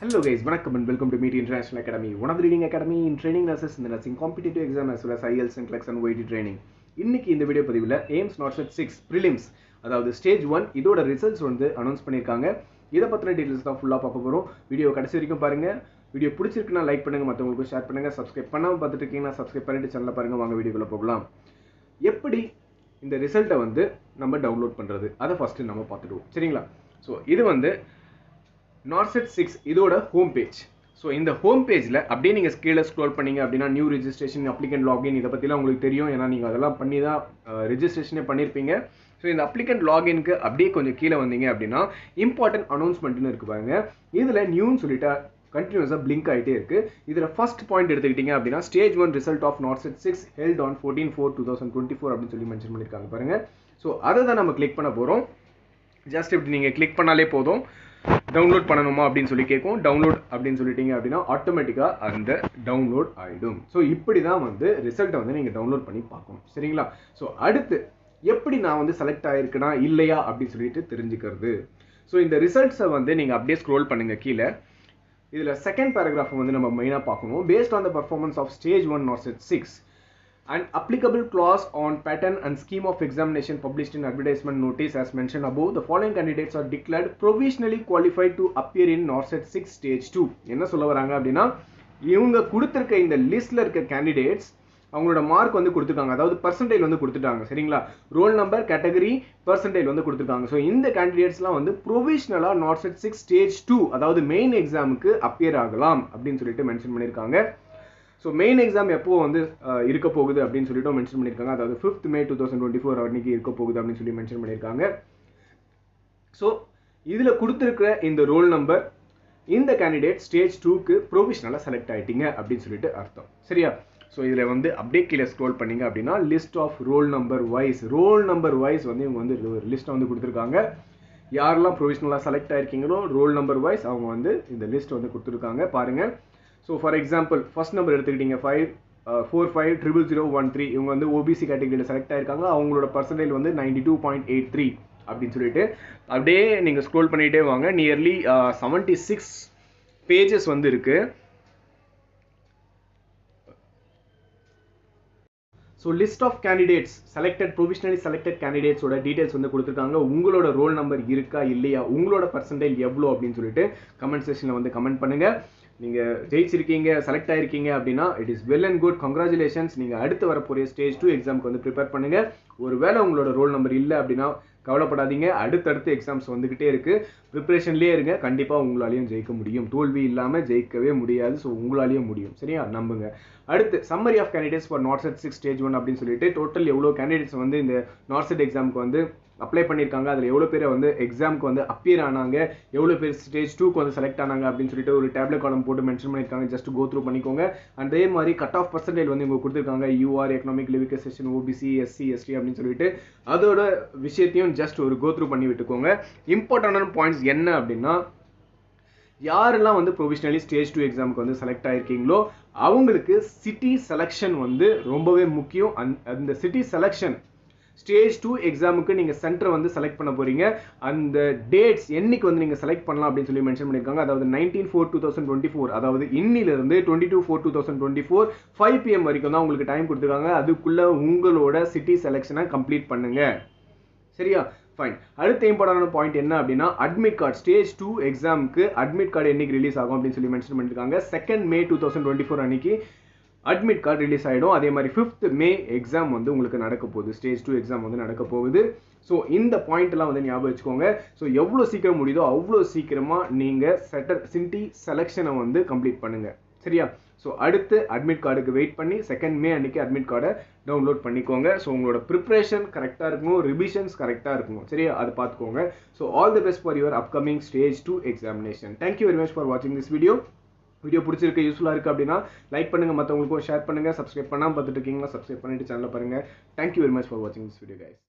Hello guys, வணக்கம் and welcome to Meet International Academy, one of the leading academy in training nurses in the nursing competitive exam as well as IELTS and CLEX and OIT training. இன்னைக்கு இந்த video பதிவில் AIIMS NORCET six prelims அதாவது stage one இதோட results வந்து announce பண்ணியிருக்காங்க. இதை பற்றின details தான் ஃபுல்லாக பார்க்க போகிறோம் வீடியோ கடைசி வரைக்கும் பாருங்கள் வீடியோ பிடிச்சிருக்குன்னா லைக் பண்ணுங்க மற்றவங்களுக்கு ஷேர் பண்ணுங்கள் சப்ஸ்கிரைப் பண்ணாமல் பார்த்துட்டு இருக்கீங்கன்னா சப்ஸ்கிரைப் பண்ணிட்டு சேனலில் பாருங்க. வாங்க வீடியோக்குள்ளே போகலாம். எப்படி இந்த ரிசல்ட்டை வந்து நம்ம டவுன்லோட் பண்ணுறது அதை ஃபஸ்ட்டு நம்ம பார்த்துடுவோம். சரிங்களா? ஸோ இது வந்து நார்செட் சிக்ஸ் இதோட ஹோம் பேஜ் ஸோ இந்த ஹோம் பேஜில் அப்படியே நீங்கள் கீழே ஸ்க்ரோல் பண்ணீங்க அப்படின்னா நியூ ரிஜிஸ்ட்ரேஷன் அப்ளிகண்ட் லாகின் இதை பற்றிலாம் உங்களுக்கு தெரியும். ஏன்னா நீங்கள் அதெல்லாம் பண்ணி தான் ரிஜிஸ்ட்ரேஷனே பண்ணியிருப்பீங்க ஸோ இந்த அப்ளிகண்ட் லாகின்க்கு அப்படியே கொஞ்சம் கீழே வந்தீங்க அப்படின்னா இம்பார்ட்டன்ட் அனௌன்ஸ்மெண்ட்னு இருக்கு பாருங்க. இதில் நியூன்னு சொல்லிட்டா கண்டினியூஸாக பிளிங்க் ஆகிட்டே இருக்குது இதில் ஃபஸ்ட் பாயிண்ட் எடுத்துக்கிட்டீங்க அப்படின்னா stage one result of NORCET six held on fourteen four two thousand twenty four அப்படின்னு சொல்லி மென்ஷன் பண்ணியிருக்காங்க பாருங்கள் ஸோ அதை தான் நம்ம கிளிக் பண்ண போகிறோம் ஜஸ்ட் இப்படி நீங்கள் கிளிக் பண்ணாலே போதும். டவுன்லோட் பண்ணணுமா அப்படின்னு சொல்லி கேட்கும். டவுன்லோட் அப்படின்னு சொல்லிட்டீங்க அப்படின்னா ஆட்டோமேட்டிக்காக அந்த டவுன்லோட் ஆகிடும் ஸோ இப்படி தான் வந்து ரிசல்ட்டை வந்து நீங்கள் டவுன்லோட் பண்ணி பார்க்கணும். சரிங்களா? ஸோ அடுத்து எப்படி நான் வந்து செலக்ட் ஆகிருக்கேனா இல்லையா அப்படின்னு சொல்லிட்டு தெரிஞ்சுக்கிறது. ஸோ இந்த ரிசல்ட்ஸை வந்து நீங்கள் அப்படியே ஸ்க்ரோல் பண்ணுங்க கீழே. இதில் செகண்ட் பேராகிராஃப் வந்து நம்ம மெயினாக பார்க்கணும். Based on the performance of stage one NORCET six and applicable clause on pattern and scheme of examination published in advertisement notice as mentioned above, the following candidates are declared provisionally qualified to appear in norset 6 stage 2. என்ன சொல்ல வராங்க அப்படின்னா இவங்க கொடுத்துருக்க இந்த லிஸ்ட்ல இருக்க candidates அவங்களோட மார்க் வந்து கொடுத்துருக்காங்க. அதாவது பர்சன்டேஜ் வந்து கொடுத்துட்டாங்க. சரிங்களா? ரோல் நம்பர் கேட்டகரி பர்சன்டேஜ் வந்து கொடுத்துருக்காங்க. ஸோ இந்த கேண்டிடேட்ஸ்லாம் வந்து ப்ரொவிஷனலாக நார்செட் சிக்ஸ் ஸ்டேஜ் டூ அதாவது மெயின் எக்ஸாமுக்கு அப்பியர் ஆகலாம் அப்படின்னு சொல்லிட்டு மென்ஷன் பண்ணியிருக்காங்க ஸோ மெயின் எக்ஸாம் எப்போ வந்து இருக்க போகுது அப்படின்னு சொல்லிட்டு மென்ஷன் பண்ணியிருக்காங்க. அதாவது fifth May two thousand twenty four அன்னைக்கு இருக்க போகுது அப்படின்னு சொல்லி மென்ஷன் பண்ணியிருக்காங்க. ஸோ இதில் கொடுத்துருக்கிற இந்த ரோல் நம்பர் இந்த கேண்டிடேட் ஸ்டேஜ் டூக்கு ப்ரொவிஷனலாக செலக்ட் ஆகிட்டீங்க அப்படின்னு சொல்லிட்டு அர்த்தம். சரியா? ஸோ இதில் வந்து அப்படியே கீழே ஸ்க்ரோல் பண்ணிங்க அப்படின்னா list of roll number wise roll number wise வந்து இவங்க வந்து ஒரு லிஸ்ட்டை வந்து கொடுத்துருக்காங்க. யாரெல்லாம் ப்ரொவிஷனலாக செலக்ட் ஆகிருக்கீங்களோ ரோல் நம்பர் வைஸ் அவங்க வந்து இந்த லிஸ்ட் வந்து கொடுத்துருக்காங்க. பாருங்கள் so for example first number எடுத்துக்கிட்டீங்க five four five triple zero one three இவங்க வந்து ஓபிசி கேட்டகரியில் செலக்ட் ஆயிருக்காங்க. அவங்களோட பர்சன்டேஜ் வந்து ninety two point eight three அப்படின்னு சொல்லிட்டு அப்படியே நீங்கள் ஸ்க்ரோல் பண்ணிகிட்டே வாங்க. நியர்லி செவன்ட்டி சிக்ஸ் பேஜஸ் வந்து இருக்குது so list of candidates selected provisionally selected கேண்டிடேட்ஸோட details வந்து கொடுத்துருக்காங்க. உங்களோட ரோல் நம்பர் இருக்கா இல்லையா? உங்களோட பர்சன்டேஜ் எவ்வளோ அப்படின்னு சொல்லிட்டு கமெண்ட் செஷனில் வந்து கமெண்ட் பண்ணுங்கள் நீங்கள் ஜெயிச்சிருக்கீங்க செலக்ட் ஆயிருக்கீங்க அப்படின்னா it is well and good congratulations நீங்கள் அடுத்து வரப்போகிற ஸ்டேஜ் டூ எக்ஸாமுக்கு வந்து ப்ரிப்பேர் பண்ணுங்கள் ஒருவேளை உங்களோட ரோல் நம்பர் இல்லை அப்படின்னா கவலைப்படாதீங்க. அடுத்தடுத்து எக்ஸாம்ஸ் வந்துக்கிட்டே இருக்குது ப்ரிப்ரேஷன்லேயே இருங்க. கண்டிப்பாக உங்களாலையும் ஜெயிக்க முடியும். தோல்வி இல்லாமல் ஜெயிக்கவே முடியாது. ஸோ உங்களாலேயும் முடியும். சரியா? நம்புங்க. அடுத்து summary of candidates for NORCET six stage one அப்படின்னு சொல்லிட்டு டோட்டல் எவ்வளோ கேண்டிடேட்ஸ் வந்து இந்த நார்த் செட் எக்ஸாமுக்கு வந்து அப்ளை பண்ணியிருக்காங்க. அதில் எவ்வளோ பேர் வந்து எக்ஸாமுக்கு வந்து அப்பியர் ஆனாங்க. எவ்வளோ பேர் ஸ்டேஜ் டூக்கு வந்து செலக்ட் ஆனாங்க அப்படின்னு சொல்லிட்டு ஒரு டேப்லெட் காலம் போட்டு மென்ஷன் பண்ணியிருக்காங்க. ஜஸ்ட் கோ த்ரூ பண்ணிக்கோங்க. அதே மாதிரி கட் ஆஃப் பர்சன்டேஜ் வந்து இவங்க கொடுத்துருக்காங்க. யூஆர் எக்கனாமிக் லிவிகேஷன் ஓபிசி எஸ்சி எஸ்டி அப்படின்னு சொல்லிட்டு. அதோட விஷயத்தையும் ஜஸ்ட் ஒரு கோ த்ரூ பண்ணி விட்டுக்கோங்க. இம்பார்ட்டண்டான பாயிண்ட்ஸ் என்ன அப்படின்னா யாரெல்லாம் வந்து ப்ரொவிஷனலி ஸ்டேஜ் டூ எக்ஸாமுக்கு வந்து செலக்ட் ஆயிருக்கீங்களோ அவங்களுக்கு சிட்டி செலெக்ஷன் வந்து ரொம்பவே முக்கியம். அந் அந்த சிட்டி செலெக்ஷன் ஸ்டேஜ் டூ எக்ஸாமுக்கு நீங்கள் சென்டர் வந்து செலக்ட் பண்ண போகிறீங்க அந்த டேட்ஸ் என்னைக்கு வந்து நீங்கள் செலக்ட் பண்ணலாம் அப்படின்னு சொல்லி மென்ஷன் பண்ணியிருக்காங்க அதாவது nineteen four two thousand twenty four அதாவது இன்னிலிருந்து twenty two four two thousand twenty four five PM வரைக்கும் தான் உங்களுக்கு டைம் கொடுத்துருக்காங்க. அதுக்குள்ளே உங்களோட சிட்டி செலெக்ஷனை கம்ப்ளீட் பண்ணுங்க. சரியா? ஃபைன் அடுத்த இம்பார்ட்டன்டான பாயிண்ட் என்ன அப்படின்னா அட்மிட் கார்டு ஸ்டேஜ் டூ எக்ஸாமுக்கு அட்மிட் கார்டு என்னைக்கு ரிலீஸ் ஆகும் அப்படின்னு சொல்லி மென்ஷன் பண்ணியிருக்காங்க second May two thousand twenty four அன்னைக்கு அட்மிட் கார்டு ரிலீஸ் ஆகிடும் அதே மாதிரி ஃபிஃப்த் மே எக்ஸாம் வந்து உங்களுக்கு நடக்க போகுது. ஸ்டேஜ் டூ எக்ஸாம் வந்து நடக்க போகுது. ஸோ இந்த பாயிண்ட்லாம் வந்து ஞாபகம் வச்சுக்கோங்க. ஸோ எவ்வளோ சீக்கிரம் முடியுதோ அவ்வளோ சீக்கிரமாக நீங்கள் செட்டர் சின்டி செலெக்ஷனை வந்து கம்ப்ளீட் பண்ணுங்கள் சரியா? ஸோ அடுத்து அட்மிட் கார்டுக்கு வெயிட் பண்ணி செகண்ட் மே அன்றைக்கி அட்மிட் கார்டை டவுன்லோட் பண்ணிக்கோங்க. ஸோ உங்களோட ப்ரிப்ரேஷன் கரெக்டாக இருக்கணும் ரிவிஷன்ஸ் கரெக்டாக இருக்கணும் சரியா? அது பார்த்துக்கோங்க. So all the best for your upcoming stage two examination thank you very much for வாட்சிங் திஸ் வீடியோ வீடியோ பிடிச்சிருக்கு யூஸ்ஃபுல்லாக இருக்குது அப்படின்னா லைக் பண்ணுங்கள் மற்றவங்களுக்கும் ஷேர் பண்ணுங்கள் சப்ஸ்கிரைப் பண்ணாமல் பார்த்துட்டு இருக்கீங்களா சப்ஸ்கிரைப் பண்ணிட்டு சேனலில் பாருங்கள் thank you very much for வாட்சிங் திஸ் வீடியோ கைஸ்